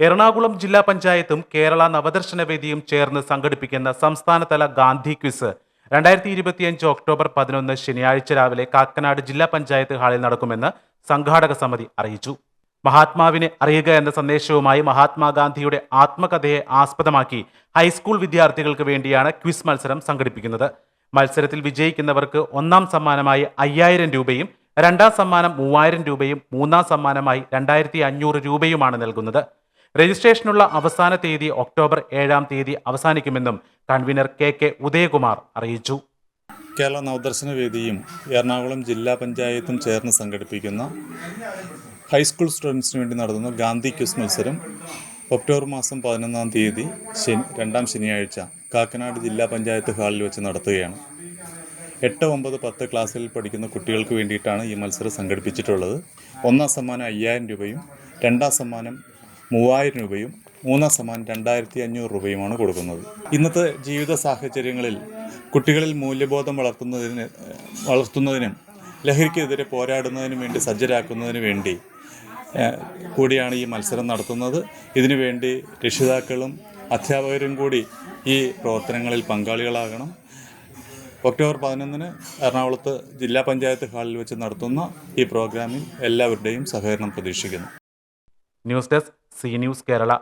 എറണാകുളം ജില്ലാ പഞ്ചായത്തും കേരള നവദർശന വേദിയും ചേർന്ന് സംഘടിപ്പിക്കുന്ന സംസ്ഥാനതല ഗാന്ധി ക്വിസ് രണ്ടായിരത്തി ഇരുപത്തിയഞ്ച് ഒക്ടോബർ പതിനൊന്ന് ശനിയാഴ്ച രാവിലെ കാക്കനാട് ജില്ലാ പഞ്ചായത്ത് ഹാളിൽ നടക്കുമെന്ന് സംഘാടക സമിതി അറിയിച്ചു. മഹാത്മാവിനെ അറിയുക എന്ന സന്ദേശവുമായി മഹാത്മാഗാന്ധിയുടെ ആത്മകഥയെ ആസ്പദമാക്കി ഹൈസ്കൂൾ വിദ്യാർത്ഥികൾക്ക് വേണ്ടിയാണ് ക്വിസ് മത്സരം സംഘടിപ്പിക്കുന്നത്. മത്സരത്തിൽ വിജയിക്കുന്നവർക്ക് ഒന്നാം സമ്മാനമായി അയ്യായിരം രൂപയും രണ്ടാം സമ്മാനം മൂവായിരം രൂപയും മൂന്നാം സമ്മാനമായി രണ്ടായിരത്തി അഞ്ഞൂറ് രൂപയുമാണ് നൽകുന്നത്. രജിസ്ട്രേഷനുള്ള അവസാന തീയതി ഒക്ടോബർ ഏഴാം തീയതി അവസാനിക്കുമെന്നും കൺവീനർ കെ കെ ഉദയകുമാർ അറിയിച്ചു. കേരള നവദർശന വേദിയും എറണാകുളം ജില്ലാ പഞ്ചായത്തും ചേർന്ന് സംഘടിപ്പിക്കുന്ന ഹൈസ്കൂൾ സ്റ്റുഡൻസിന് വേണ്ടി നടത്തുന്ന ഗാന്ധി ക്വിസ് മത്സരം ഒക്ടോബർ മാസം പതിനൊന്നാം തീയതി ശനി രണ്ടാം ശനിയാഴ്ച കാക്കനാട് ജില്ലാ പഞ്ചായത്ത് ഹാളിൽ വെച്ച് നടത്തുകയാണ്. എട്ട് ഒമ്പത് പത്ത് ക്ലാസ്സിൽ പഠിക്കുന്ന കുട്ടികൾക്ക് വേണ്ടിയിട്ടാണ് ഈ മത്സരം സംഘടിപ്പിച്ചിട്ടുള്ളത്. ഒന്നാം സമ്മാനം അയ്യായിരം രൂപയും രണ്ടാം സമ്മാനം മൂവായിരം രൂപയും മൂന്നാം സമ്മാനം രണ്ടായിരത്തി അഞ്ഞൂറ് രൂപയുമാണ് കൊടുക്കുന്നത്. ഇന്നത്തെ ജീവിത സാഹചര്യങ്ങളിൽ കുട്ടികളിൽ മൂല്യബോധം വളർത്തുന്നതിന് വളർത്തുന്നതിനും ലഹരിക്കെതിരെ പോരാടുന്നതിനും വേണ്ടി സജ്ജരാക്കുന്നതിനു വേണ്ടി കൂടിയാണ് ഈ മത്സരം നടത്തുന്നത്. ഇതിനുവേണ്ടി രക്ഷിതാക്കളും അധ്യാപകരും കൂടി ഈ പ്രവർത്തനങ്ങളിൽ പങ്കാളികളാകണം. ഒക്ടോബർ പതിനൊന്നിന് എറണാകുളത്ത് ജില്ലാ പഞ്ചായത്ത് ഹാളിൽ വെച്ച് നടത്തുന്ന ഈ പ്രോഗ്രാമിൽ എല്ലാവരുടെയും സഹകരണം പ്രതീക്ഷിക്കുന്നു. News desk C news Kerala